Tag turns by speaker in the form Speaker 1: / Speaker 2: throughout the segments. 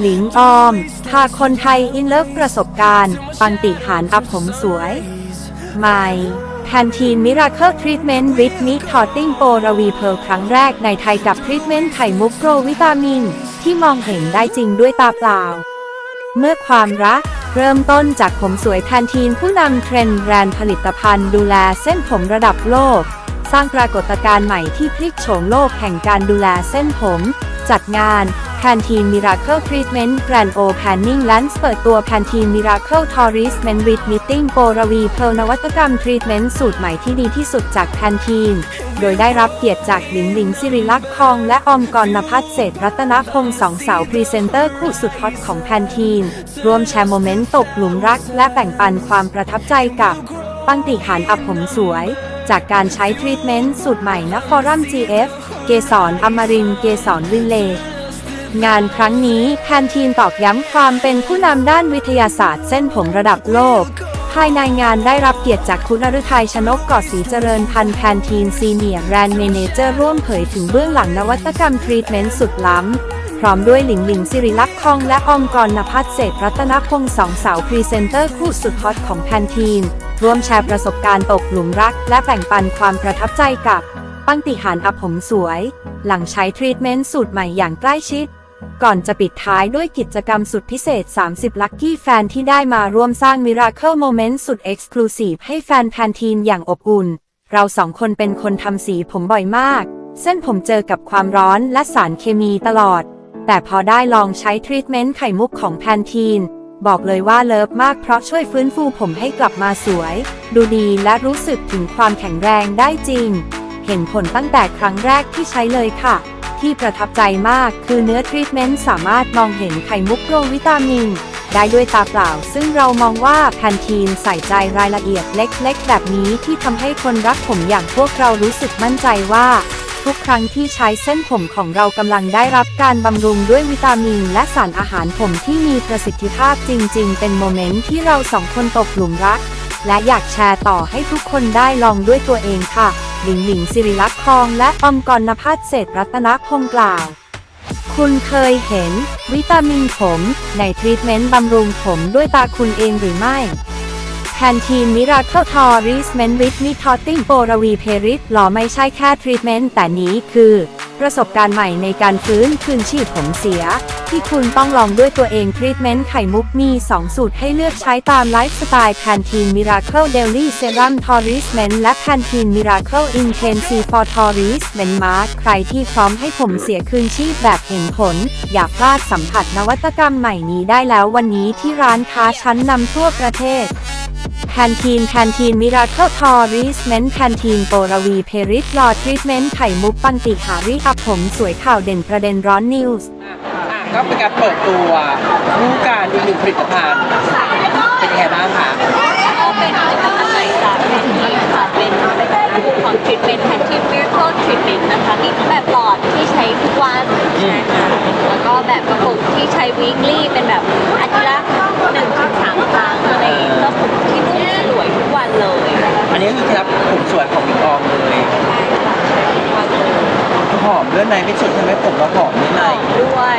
Speaker 1: หลิงออม พาคนไทยอินเลิฟประสบการณ์ ปังติหารอับผมสวย ใหม่แพนทีนมิราเคิลทรีทเมนต์วิ h มิทอตติ้งโปรวีเพลครั้งแรกในไทยกับทรีทเมนต์ไข่มุกโปรวิตามิน ที่มองเห็นได้จริงด้วยตาเปล่า เมื่อความรักเริ่มต้นจากผมสวยแพนทีนผู้นำเทรนด์แบรนด์ผลิตภัณฑ์ดูแลเส้นผมระดับโลก สร้างปรากฏการณ์ใหม่ที่พลิกโฉมโลกแห่งการดูแลเส้นผม จัดงาน แพนทีนมิราเคิลทรีทเมนต์แกรนโอแพนนิ่งแลนส์เปิดตัวแพนทีนมิราเคิลทอริสเมนวิดมิทติ้งโปรวีเพลนวัตกรรมทรีทเมนต์สูตรใหม่ที่ดีที่สุดจากแพนทีน โดยได้รับเกียรติจากหลิงหลิงสิริลักษณ์คอง และอมกรณพัฒเศษรัตนพงศ์สองสาวพรีเซนเตอร์คู่สุดฮอตของแพนทีนร่วมแชร์โมเมนต์ตกหลุมรัก และแบ่งปันความประทับใจกับปังติหารอับผมสวย จากการใช้ทรีทเมนต์สูตรใหม่นฟอรัม GF เกสรอมรินเกสรวินเล งานครั้งนี้แพนทีนตอกย้ำความเป็นผู้นำด้านวิทยาศาสตร์เส้นผมระดับโลก ภายในงานได้รับเกียรติจากคุณอฤทัยชนกก่อศรีเจริญพันธ์แพนทีนซีเนียร์แบรนด์เมเนเจอร์ร่วมเผยถึงเบื้องหลังนวัตกรรมทรีทเมนต์สุดล้ำ พร้อมด้วยหลิงหลิงสิริลักษณ์คองและออมกรณพัฒเศษรัตนพงศ์สองสาวพรีเซนเตอร์คู่สุดฮอตของแพนทีนร่วมแชร์ประสบการณ์ตกหลุมรัก และแบ่งปันความประทับใจกับ ปังติหารอับผมสวย หลังใช้ทรีทเมนต์สูตรใหม่อย่างใกล้ชิด ก่อนจะปิดท้ายด้วยกิจกรรมสุดพิเศษ 30 ลัคกี้แฟนที่ได้มาร่วมสร้างมิราเคิลโมเมนต์สุดเอ็กซ์คลูซีฟให้แฟนแพนทีนอย่างอบอุ่น เราสองคนเป็นคนทำสีผมบ่อยมาก เส้นผมเจอกับความร้อนและสารเคมีตลอด แต่พอได้ลองใช้ทรีทเมนต์ไข่มุกของแพนทีน บอกเลยว่าเลิฟมากเพราะช่วยฟื้นฟูผมให้กลับมาสวย ดูดีและรู้สึกถึงความแข็งแรงได้จริง เห็นผลตั้งแต่ครั้งแรกที่ใช้เลยค่ะ ที่ประทับใจมากคือเนื้อทรีทเมนต์สามารถมองเห็นไข่มุกโปรวิตามิน ได้ด้วยตาเปล่า ซึ่งเรามองว่าแพนทีนใส่ใจรายละเอียดเล็กๆ แบบนี้ที่ทำให้คนรักผมอย่างพวกเรารู้สึกมั่นใจว่าทุกครั้งที่ใช้เส้นผมของเรากำลังได้รับการบำรุงด้วยวิตามิน และสารอาหารผมที่มีประสิทธิภาพจริง ๆ เป็นโมเมนต์ที่เราสองคนตกหลุมรัก และอยากแชร์ต่อให้ทุกคนได้ลองด้วยตัวเองค่ะ หลิงหลิงสิริลักษณ์ทองและอมกรณพัฒเศษรัตนพงศ์กล่าว คุณเคยเห็น วิตามินผม ในทรีทเมนต์บำรุงผมด้วยตาคุณเองหรือไม่ แพนทีนมิราเคิลทอริสเมนวิทมิทอตติ้งโปรวีเพริสหล่อไม่ใช่แค่ทรีทเมนต์แต่นี้คือ ประสบการณ์ใหม่ในการฟื้นคืนชีพผมเสีย ที่คุณต้องลองด้วยตัวเองทรีทเมนต์ไข่มุกมี 2 สูตรให้เลือกใช้ตามไลฟ์สไตล์แพนทีนมิราเคิลเดลี่เซรั่มทอริสเมนและแพนทีนมิราเคิลอินเทนซีฟอร์ทอริสเมนมาร์ใครที่พร้อมให้ผมเสียคืนชีพแบบเห็นผล อย่าพลาดสัมผัสนวัตกรรมใหม่นี้ได้แล้ววันนี้ที่ร้านค้าชั้นนำทั่วประเทศ นทีนแพนทีนมิราเคิลทอริสเมนแพนทีนโปรวีเพริสลอทรีทเมนต์ไข่มุกปังติหาริอับผมสวยข่าวเด่นประเด็นร้อนนิวส์
Speaker 2: อะก็เป็นการเปิดตัวรูปการอีกหนึ่งผลิตภัณฑ์ เป็นยังไงบ้างคะ
Speaker 3: เป็นผลิตภัณฑ์ใหม่จากนี่ค่ะเป็นเป็นของทรีทเมนต์แทนทีนมิ ทรีทเมนต์นะคะมีทั้งแบบหลอดที่ใช้ทุกวันใช่ค่ะแล้วก็แบบกระปุกที่ใช้ weekly เป็นแบบอาทิตย์ละหนึ่งถึงสามครั้งอะไรอย่างเงี้ยก็ผมที่นุ่มสวยทุกวันเลย
Speaker 2: อันนี้ก็คือเคล็ดลับผมสวยของมิงออมเลย
Speaker 3: ใช่ค่ะใช้ทุกวันเลย
Speaker 2: หอมด้วยในไม่สุดใช่ไหมผมเราหอมด้วยใน
Speaker 3: ด้วย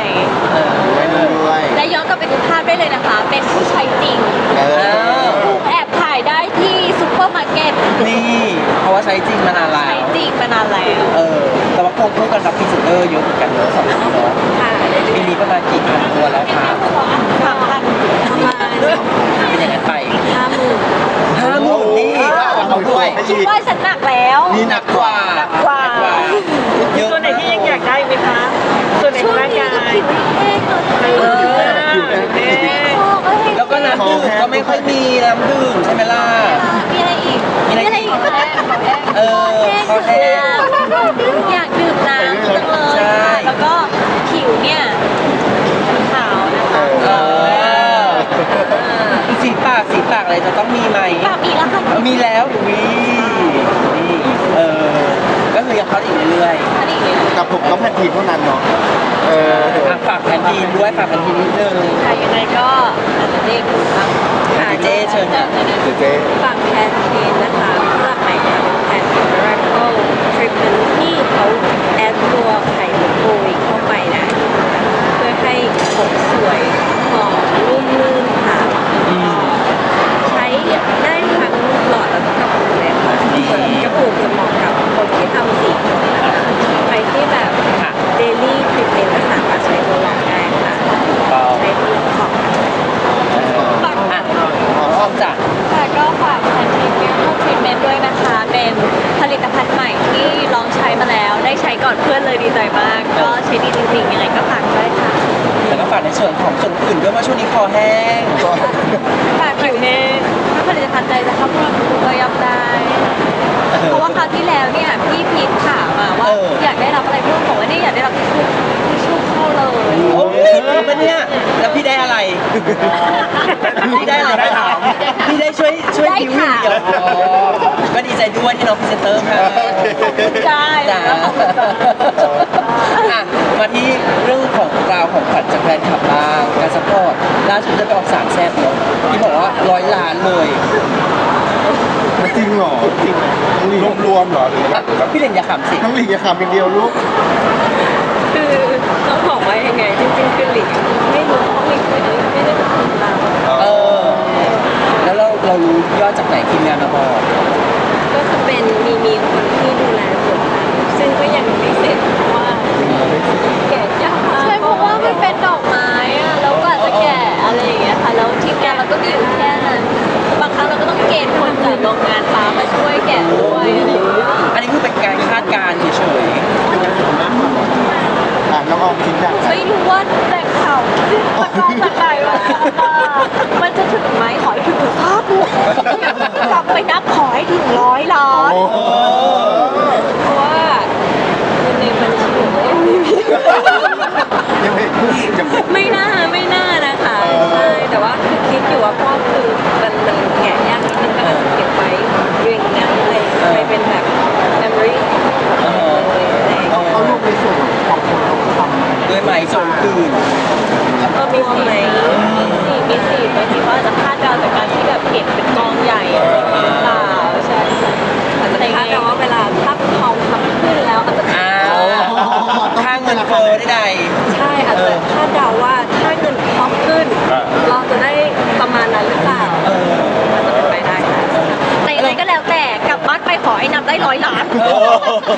Speaker 2: เออ
Speaker 4: ด้วยด้วย
Speaker 3: และย้อนกลับไปดูภาพได้เลยนะคะ เป็นผู้ใช้จริง
Speaker 4: เอ
Speaker 2: เอ
Speaker 4: อ
Speaker 2: อ
Speaker 3: แอบถ่าย ได้ที่ซุปเปอร์มาร์เก็ต
Speaker 2: นี่ เพราะว่าใช้จริงมานานแล้
Speaker 3: ใช้
Speaker 2: ว
Speaker 3: จริงมานานแล้ว
Speaker 2: เออ แต่ว่าคงคู่กันรับพรีเซนเตอร์เยอะเหมือนกันเนอะสองคนเนาะ
Speaker 3: ค่ะ
Speaker 2: ปีนี้ประมาณกี่พันตัวแล้วคะ
Speaker 3: สามพันประมาณ
Speaker 2: เป็นอย่างนั้นไป
Speaker 3: ห้าหมื่น
Speaker 2: ห้าหมื่นนี่เอาด้วย
Speaker 3: คิดว่าฉันหนักแล้ว
Speaker 2: นี่หนักกว่า
Speaker 3: หนักกว่า
Speaker 2: เยอะ
Speaker 5: ตัวไหนที่ยังอยากได้ไหมคะตัวไหนของร่างกาย
Speaker 3: ผิวแห้งเลย
Speaker 2: เออ
Speaker 3: คอก็แห้ง
Speaker 2: แล้วก็น้ำดื่มก็ไม่ค่อยมีน้ำดื่มใช่ไหมล่ะ
Speaker 3: มีอะไรอีก
Speaker 2: มีอะไรอีก
Speaker 3: คอแห้งคอแห้ง
Speaker 2: เออ
Speaker 3: คอแห้งอยากดื่มน้ำจังเลย
Speaker 2: ใช่
Speaker 3: ค่ะแล้วก็ผิวเนี่ยขาวนะคะ
Speaker 2: เออสีปากสีปาก อะไรจะต้องมีไหม
Speaker 3: ปากมีแล้วค่ะ
Speaker 2: มีแล้ววีนี่เออ ก็คือยังเข้าอีกเรื่อย
Speaker 3: อันนี้เนี่ย
Speaker 4: กับผมก็แพนทีนเท่านั้นเนาะเออ
Speaker 2: ๆอะฝากแผนทีนด้วยฝากแผนทีนนิดนึง
Speaker 3: ค่ะยังไงก็อาจจะได้ดูบ้าง
Speaker 2: ค่ะเจ๊เชิญค่ะ
Speaker 4: เจ๊เจ๊
Speaker 3: ฝั่งแพนเคนนะคะสำหรับใหม่ค่ะเป็นแพนเคนแรคโกทรีทเมนต์ที่เขาแอดตัวไข่มุกโกยเข้าไปนะ เพื่อให้ผมสวยหอมนุ่มลื่นค่ะ
Speaker 2: อืม
Speaker 3: ใช้ได้ทั้งหลอดแล้วก็กระปุก เลยค่ะกระปุกจะเหมาะกับคนที่ทำสีผมนะคะใครที่แบบ
Speaker 2: ค่ะ
Speaker 3: เดลี่ทรีทเมนต์ก็สามารถใช้ตัวหลอดได้ค่ะ
Speaker 2: ก็
Speaker 3: ใช้ตัวของ
Speaker 2: อะขออ้อมจ้ะ
Speaker 3: ค่ะก็ฝากแพนทีนเมลทรีทเมนต์ด้วยนะคะ เป็นผลิตภัณฑ์ใหม่ที่ลองใช้มาแล้ว ได้ใช้ก่อนเพื่อนเลยดีใจมาก ก็ใช้ดีจริงๆยังไงก็ฝากด้วยค่ะ
Speaker 2: แล้วก็ฝากในส่วนของส่วนอื่นด้วยว่าช่วงนี้คอแห้ง
Speaker 3: ฝากผิวแห้ง ถ้าผลิตภัณฑ์ใจจะเข้ามาคุณก็ย่อมได้ เพราะว่าคราวที่แล้วเนี่ยพี่พีทถามมาว่า
Speaker 2: เออ
Speaker 3: อยากได้รับอะไรพี่บอกว่าเนี่ยอยากได้รับทิชชู่ทิชชู่เข้าเลย
Speaker 2: โอ้ยจริงปะเนี่ยแล้วพี่ได้อะไร พี่ได้อะไรถาม พี่ได้ช่วยช่วยดิวอย่างเดียวอ๋อก็ดีใจด้วยที่น้องพรีเซนเตอร์ค่ะ
Speaker 3: ใช่
Speaker 2: จ้า
Speaker 3: แล้วขอบคุณจ้า
Speaker 2: อะ มาที่เรื่องของราวของขวัญจากแฟนคลับบ้างการสปอร์ตล่าสุดได้ไปออกสามแซ่บเนาะที่บอกว่าร้อยล้านเลย
Speaker 4: จริงเหรอจริงรวมรวมๆเหรอหรือว่า
Speaker 2: พี่เล่นอย่าขำสิ
Speaker 4: ทั้งหลีกอย่าขำเป็นเดียวลูก
Speaker 3: คือต้องบอกว่ายังไงจริงๆคือหลิงไม่รู้เพราะหลิงไม่ได้ไม่ได้เป็นคนตาม
Speaker 2: เออ แล้วเราเรารู้ยอดจากไหนทีมงานมาบอก
Speaker 3: ก็คือเป็นมีมีคนที่ดูแลส่วนนั้นซึ่งก็ยังไม่เสร็จเพราะว่า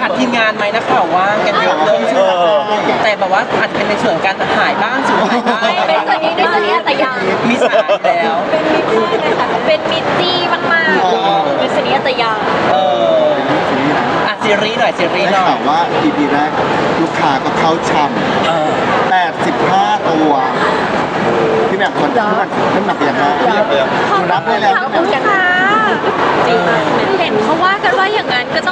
Speaker 2: ขาดทีมงานไหมนักข่าวว่างกันเยอะเลยแต่แบบว่าอาจจะเป็นในส่วนของการหายบ้างสูญหายบ้าง
Speaker 3: ไม่เป็นส่วนนี้ในส่วนนี้อาจจะยัง
Speaker 2: มีสายแล้ว
Speaker 3: เป็นมิตรเลยค่ะเป็นมิตรจี้มากๆเป็นส่วนนี้อาจจะยัง
Speaker 2: เอออะซีรีส์หน่อยซีรีส์ห
Speaker 4: ได้
Speaker 2: น่อย
Speaker 4: ข่าวว่า EP แรกลูกค้าก็เข้าช่
Speaker 2: เออำ
Speaker 4: 85ตัวพี่แหม่มคนน้ำหนักน้ำหนักอย่างไรพี่แหม่มหนูนับได้แล้ว
Speaker 3: ขอบคุณค่ะจริงเห็นเขาว่ากันว่าอย่างนั้นก็ต้อง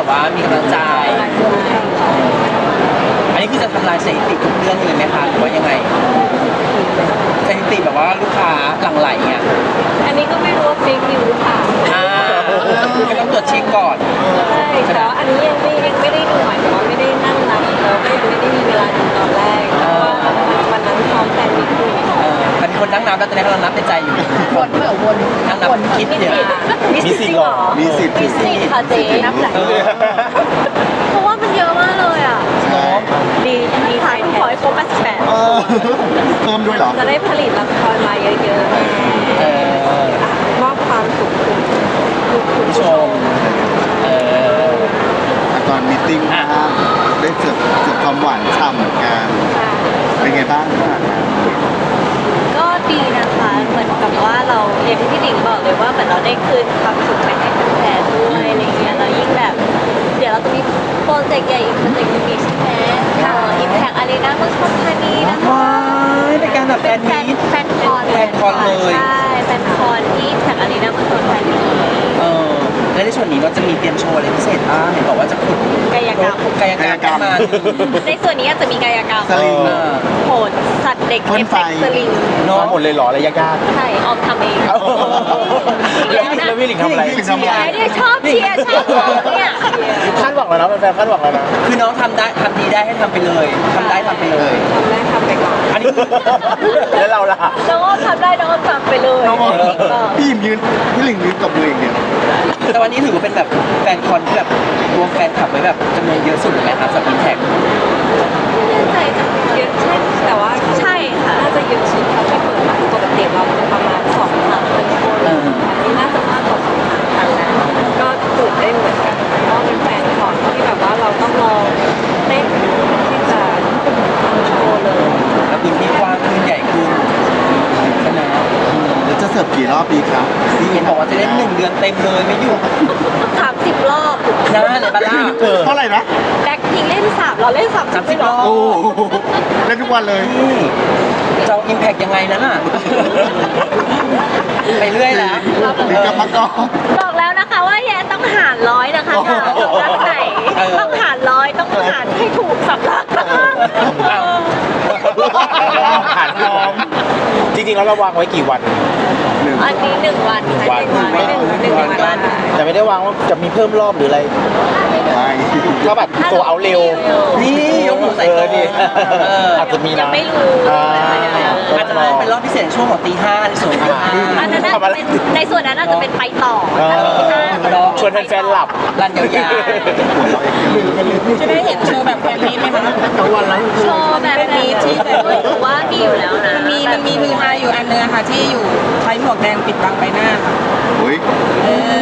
Speaker 2: แบบว่ามีกำ
Speaker 3: ลังใจ
Speaker 2: อันนี้คือจะทำลายสถิติทุกเรื่องเลยไหมคะหรือว่ายังไงสถิติแบบว่าลูกค้าหลั่งไหลเนี่ย
Speaker 3: อันนี้ก็ไม่รู้ว่าเฟกนิวหรือเปล่า
Speaker 2: อ่าก็ต้องตรวจเช็คก่อน
Speaker 3: ใช่แต่ว่าอันนี้ยังไม่ยังไม่ได้ดูหมายถึงว่าไม่ได้นั่งนับแล้วก็ยังไม่ได้มีเวลาดูตอนแรกเพราะว่าวันนั้นซ้อมแฟนมิตรคุย
Speaker 2: เออมันคนนั่งนับแล้วตอนนี้กำลังนับในใจอยู่
Speaker 3: วนเผื่อวน
Speaker 2: นั่งนับคิด
Speaker 3: มี
Speaker 2: เดี๋ยว
Speaker 3: สิทธิ์มีสิทธิ์เหรอ
Speaker 4: มีสิทธิ์
Speaker 3: มีสิทธิ์ค่ะเจ๊นับหลาย
Speaker 2: เออ
Speaker 3: เพราะว่ามันเยอะมากเลยอะ
Speaker 4: เนาะ
Speaker 3: ดีดีใจขอให้ครบ88
Speaker 4: เออเพิ่มด้วยเหรอ
Speaker 3: จะได้ผลิตละครมาเยอะๆ
Speaker 2: เออ
Speaker 3: มอบความสุขคุณคุณ
Speaker 2: ผู้ชมเออ
Speaker 4: ตอนมีตติ้งบ้างได้เสิร์ฟเสิร์ฟความหวานฉ่ำเหมือนกัน
Speaker 3: ค่ะ
Speaker 4: เป็นไงบ้างคะ
Speaker 3: ก็ดีนะคะ เหมือนกับว่าเรา อย่างที่พี่หนิงบอกเลยว่าเหมือนเราได้คืนความสุขไปให้แฟนๆด้วยอะไรเงี้ยแล้วยิ่งแบบ เดี๋ยวเราจะมีโปรเจกต์ใหญ่อีกโปรเจกต์หนึงอีกใช่ไหมค่ะอิมแพกอารีนาเมืองทองธา
Speaker 2: ราจะมีเตรียมโชว์อะไรพิเศษบ้างเห็นบอกว่าจะขุด
Speaker 3: กายกรรม
Speaker 2: กายกรรมขึ้นมา
Speaker 3: ในส่วนนี้อาจจะมีกายกรรม
Speaker 4: สลิง
Speaker 2: เออ
Speaker 3: โหนสัตว์เด็ก
Speaker 4: พ่
Speaker 3: เอนฟ
Speaker 4: ไฟ
Speaker 3: เฟกต์สลิง
Speaker 2: เนาะ
Speaker 6: หมดเลยเหรออะไรยาก
Speaker 3: ใช่ออมทำเอง
Speaker 6: ๆแล้วแล้วพี่หลิงทำอะไร
Speaker 4: พี่หลิงทำอะไร
Speaker 3: เนี่ยชอบเชียร์ชอบเนี่ย
Speaker 6: คาดหวังแล้วนะแฟนๆคาดหวังแล้วนะ
Speaker 2: คือน้องทำได้ทำดีได้ให้ทำไปเลยทำได้ทำไปเลย
Speaker 3: ทำได้ทำไปก่อน
Speaker 2: อันนี้คือ
Speaker 6: แล้วเราล่ะ
Speaker 3: น้องอ้อมทำได้ เลย
Speaker 4: น้องบอก
Speaker 3: จริงๆก็
Speaker 4: พี่หยิมยืนพี่หลิงยืนกับมืออย่างเดียว
Speaker 2: แต่วันนี้ถือว่าเป็นแบบแฟนคอนที่แบบรวมแฟนคลับไว้แบบจำนวนเยอะสุดเลยไหมคะสำหรับอินแท็ก
Speaker 3: ไม่แน่ใจจะเยอะใช่แต่ว่าใช่ค่ะน่าจะเยอะสุดเท่าที่เปิดมาปกติเราจะประมาณสองสามพันคน
Speaker 2: เออ
Speaker 3: อันนี้น่าจะมากกว่าสองสามพันแล้วก็ตื่นได้นเหมือนกันเพราะว่าเป็นแฟนคอนที่แบบว่าเราต้องรอเต้นที่จะทำโชว์เลย
Speaker 2: แล้วพื้นที่กว้างขึ้นใหญ่ขึ้นใช่ไหม
Speaker 4: แล้วจะ เสิร์ฟกี่รอบดีครับ
Speaker 2: ที่เห็นบอกว่าจะเล่นหนึ่งเดือนเต็มเลยไม่หยุด
Speaker 3: สามสิบรอบ
Speaker 2: นะเลยบ้าล่า
Speaker 4: เท่าไหร่นะ
Speaker 3: แบ็คพิงเล่นสามเราเล่นสามสิบ
Speaker 2: 30รอบ
Speaker 4: โอ้โหเล่นทุกวันเลย
Speaker 2: นี่จะเอาอิมแพกยังไงนั้นอะ ไปเรื่อยแล้ว
Speaker 4: หรือกรรมกร
Speaker 3: บอกแล้วนะคะว่าแย่ต้องหารร้อยนะคะจะสำนักไหนต้องหารร้อยต้องหารให้ถูกสำนักนะคะ
Speaker 6: ผ่านพร้อม จริงๆแล้วเราวางไว้กี่วัน
Speaker 4: หนึ่ง
Speaker 3: อันนี้หนึ่งวันค่ะหนึ่งวัน หนึ่งหนึ่งวัน
Speaker 6: แต่ไม่ได้วางว่าจะมีเพิ่มรอบหรืออะไร
Speaker 4: ไม่
Speaker 6: ก็แบบโกเอาเร็ว
Speaker 2: นี่ยกหูใส่
Speaker 6: เอ
Speaker 2: ตั
Speaker 6: อ
Speaker 2: ว
Speaker 6: ดิ
Speaker 2: เออ
Speaker 6: อาจจะมีนะ
Speaker 3: ยังไม่รู้
Speaker 6: อ่า
Speaker 2: อาจจะเป็นรอบพิเศษช่วงของตีห้าในส่วนของตีห้า
Speaker 3: อันนั้นน่าจะเป็นในส่วนนั้นน่าจะเป็นไปต่อ
Speaker 6: เออ
Speaker 2: รอ
Speaker 6: ชวนแฟนๆหลับ
Speaker 2: รันยาว
Speaker 5: จะได้เห็นโชว์แบบแฟนมีตไหมคะ
Speaker 3: โชว์แบบนี้ที่หรือว่ามีอยู่แล้วนะ
Speaker 5: มันมีมันมีมือฮาอยู่อันนึงอะค่ะที่อยู่ใช้หมวกแดงปิดบังใบหน้าค่ะ
Speaker 4: อุ้ย
Speaker 5: เออ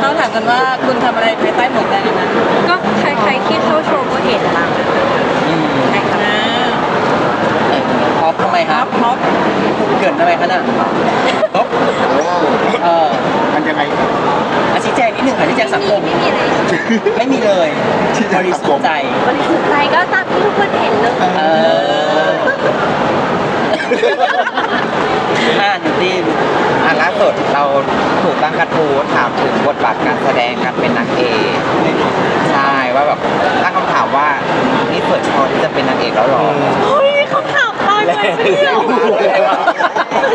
Speaker 5: เขาถามกันว่าคุณทำอะไรภายใต้หมวกแดงอันนั้น
Speaker 3: ก็ใครๆที่เข้าโชว์ก็เห็นละ
Speaker 2: ๆอืม
Speaker 5: อ่า
Speaker 2: ออฟทำไมค
Speaker 5: ท็
Speaker 2: รั
Speaker 5: อบ ปท็อป
Speaker 2: เกิดทำไมคะน่ะอ๊อฟ
Speaker 4: โอ้
Speaker 2: เออ
Speaker 4: มันยังไง
Speaker 2: อาชี้แจงนิดหนึ่งค่ะชี้แจงสังคม
Speaker 3: ไม่มีอะ ไร
Speaker 2: ไม่มีเลย
Speaker 4: ชี้แจ
Speaker 2: บ
Speaker 4: ง
Speaker 2: ริ
Speaker 4: สัง
Speaker 2: สุ
Speaker 4: ค
Speaker 2: ท
Speaker 4: ม
Speaker 2: ธิ์ใจ
Speaker 3: บริสุทธิ์ใจก็ตามที่ทุกคนเห็นเลย
Speaker 2: เอออ่าหนูดี
Speaker 7: อันล่าสุดเราถูกตั้งกระทู้ถามถึงบทบาทการแสดงการเป็นนางเอกใช่ว่าแบบตั้งคำถามว่านี่เปิดพอที่จะเป็นนางเอกแล้วหรอ
Speaker 3: เฮ้ยเขาถามตอนไหนเนี่ย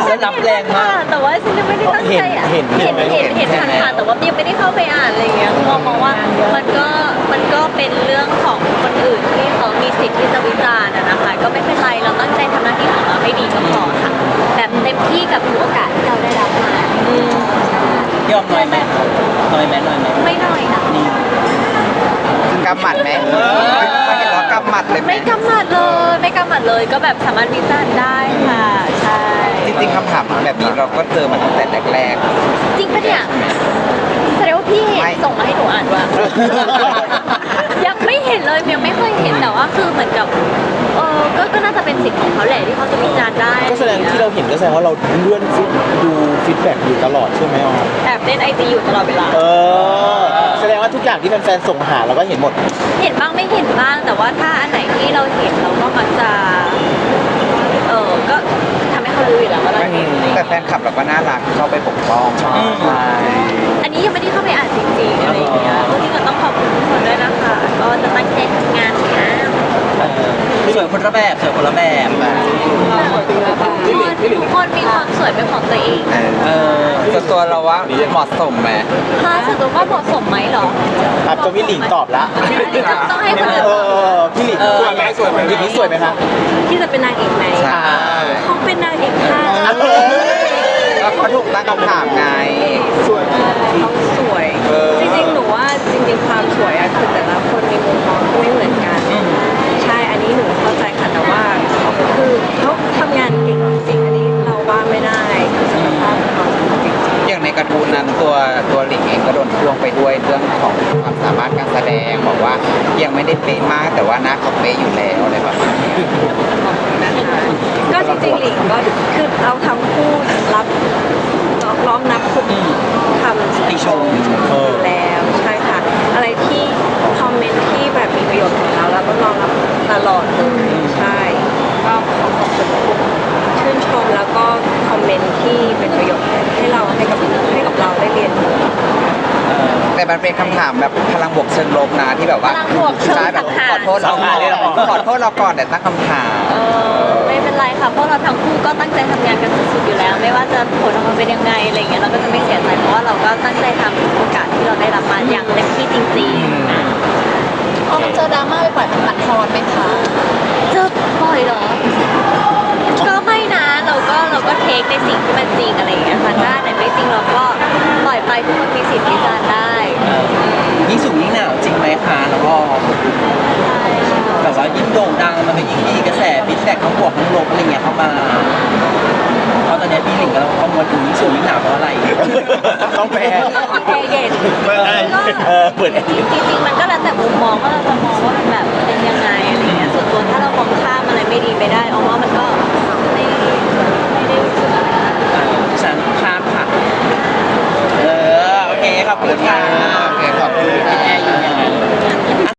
Speaker 2: ฉันรับแรงมาก
Speaker 3: แต่ว่าฉันยังไม่ได้ตั้งใจอะ
Speaker 6: เห็น
Speaker 3: เห็น
Speaker 6: เห็
Speaker 3: เห็น
Speaker 6: น
Speaker 3: เห็น
Speaker 2: ใช่ไหม
Speaker 3: ผ่านๆแต่ว่ายังไม่ได้เข้าไปอ่านอะไรอย่างเงี้ยมองมองว่ามันก็มันก็เป็นเรื่องของคนอื่นที่เขามีสิทธิ์ที่จะวิจารณ์อะนะคะก็ไม่เป็นไรเราตั้งใจทำหน้าที่ของเราให้ดีก็พอค่ะแบบเต็มที่กับทุกโอกาสที่เราได้รับมา
Speaker 2: ยอมหน่อยไหมหน่อยไหมหน่อยไหม
Speaker 3: ไม่น้อยค่ะ
Speaker 2: นี่
Speaker 7: กำหมัดไหมมาเห็นแล้วกำหมัดเลยไหม
Speaker 3: ไม่กำหมัดเลย ไม่กำหมัดเลยก็แบบสามารถวิจารณ์ได้ค่ะใช่
Speaker 7: จริงๆคำถามแบบนี้เราก็เจอมาตั้งแต่แรก
Speaker 3: จริงปะเนี่ยแสดงว่าพี่เห็น
Speaker 7: ไม่
Speaker 3: ส่งมาให้หนูอ่านว่ายังไม่เห็นเลยยังไม่เคยเห็นแต่ว่าคือเหมือนกับเออก็ก็น่าจะเป็นสิทธิ์ของเขาแหละที่เขาจะวิจารณ์ได้
Speaker 6: ก็แสดงที่เราเห็นก็แสดงว่าเราเลื่อนฟีดดูฟีดแบ็กอยู่ตลอดใช่ไหมออม
Speaker 3: แอบเล่นไอจีอยู่ตลอดเวลา
Speaker 6: เออ แสดงว่าทุกอย่างที่แฟนๆส่งหาเราก็เห็นหมด
Speaker 3: เห็นบ้างไม่เห็นบ้าง แต่ว่าถ้าอันไหนที่เราเห็นเราก็มักจะเออก็ ทำให้เขารู้อยู่แล้วว่าเราเห็น
Speaker 7: แต่แฟนคลับเราก็น่ารักเข้าไปปกป้องใช่
Speaker 3: อันนี้ยังไม่ได้เข้าไปอ่านจริงๆอะไรอย่างเงี้ยก็จริงๆก็ต้องขอบคุณทุกคนด้วยนะคะ ก็จะตั้งใจทำงานนะ
Speaker 2: สวยคนละแบบสวยคนละแบบ
Speaker 3: ทุกคนมีความสวยเป็นของตัวเอง
Speaker 2: เออ
Speaker 7: ส่วนตัวเราว่า เหมาะสมไหม
Speaker 3: ถ้าส่วนตัวว่าเหมาะสมไหมเหรอ
Speaker 6: อะตัวพี่หลิงตอบละ
Speaker 3: ต้องให้คนอื่น
Speaker 6: เอ
Speaker 3: ตอบ
Speaker 6: อพี่หลิงสวยไหมสวยไหมพี่หลิงสวยไหมคะ
Speaker 3: ที่จะเป็นนางเอกไหม
Speaker 7: ใช่
Speaker 3: เขาเป็นนางเอกค่ะ
Speaker 6: เออ
Speaker 7: ก็เขาถูกตั้งคำถามไง
Speaker 5: สวยเขาสวย
Speaker 7: เออ
Speaker 5: จริงๆ หนูว่าจริงๆ ความสวยอะคือแต่ละคนมีมุมมองที่ไม่เหมือนกัน ใช่ อันนี้หนูเข้าใจค่ะแต่ว่า
Speaker 7: แต่ว่าหน้าเขาเป๊ะอยู่แล้วอะไรแบบนี้
Speaker 5: ก็จริงๆหลิงก็คือเราทำคู่รับล้อมนับทุกคำ
Speaker 2: ติชม
Speaker 5: อยู่แล้วใช่ค่ะ อะไรที่คอมเมนต์ที่แบบมีประโยชน์ของเราเราก็น้อมรับตลอดเลยใช่ ก็ขอขอบคุณทุกชื่นชมแล้วก็คอมเมนต์ที่เป็นประโยชน์ให้เราให้กับให้กับเราได้เรียนรู้
Speaker 7: แต่มันเป็นคำถามแบบพลังบวกเชิงลบนะที่แบบว่า
Speaker 3: พลังบวกเชิง
Speaker 7: ใช่แบบ
Speaker 3: สังหาร
Speaker 7: ขอโทษเราก่อนขอโทษเราก่อนแต่ตั้งคำถาม
Speaker 3: เออไม่เป็นไรค่ะเพราะเราทั้งคู่ก็ตั้งใจทำงานกันสุดๆอยู่แล้ว ไม่ว่าจะผลออกมาเป็นยังไงอะไรอย่างเงี้ยเราก็จะไม่เสียใจเพราะว่าเราก็ตั้งใจทำทุกโอกาสที่เราได้รับมาอย่างเต็มที่จริงๆนะ
Speaker 8: อ๋อเจอดราม่าบ่อยๆมันบั่นทอนไหมคะ
Speaker 3: เจอบ่อยเหรอ ก็ไม่นะเราก็เราก็เทคในสิ่งที่มันจริงอะไรอย่างเงี้ยค่ะถ้าไหนไม่จริงเราก็ปล่อยไปทุกคนมีสิทธิ์วิจารณ์ได้
Speaker 2: ยิ่งสูงยิ่งหนาวจริงไหม คะแล้วก็แบบว่ายิ่งโด่งดังมันก็ยิ่งมีกระแสฟีดแบ็กทั้งบวกทั้งลบอะไรเงี้ยเข้ามาเพราะตอนนี้พี่หลิงก็กังวลถึงยิ่งสูงยิ่งหนาวเพราะอะไร
Speaker 6: ต้องแปล
Speaker 3: แอร์เย็น
Speaker 6: เออเปิดแอร์
Speaker 3: จริงๆมันก็แล้วแต่มุมมองว่าเราจะมองว่ามันแบบเป็นยังไงอะไรเงี้ยส่วนตัวถ้าเรามองข้ามอะไรไม่ดีไปได้เอาว่ามันก็ไม่ไม่ ขอ
Speaker 2: บคุณค่ะ โอเคขอบคุณค่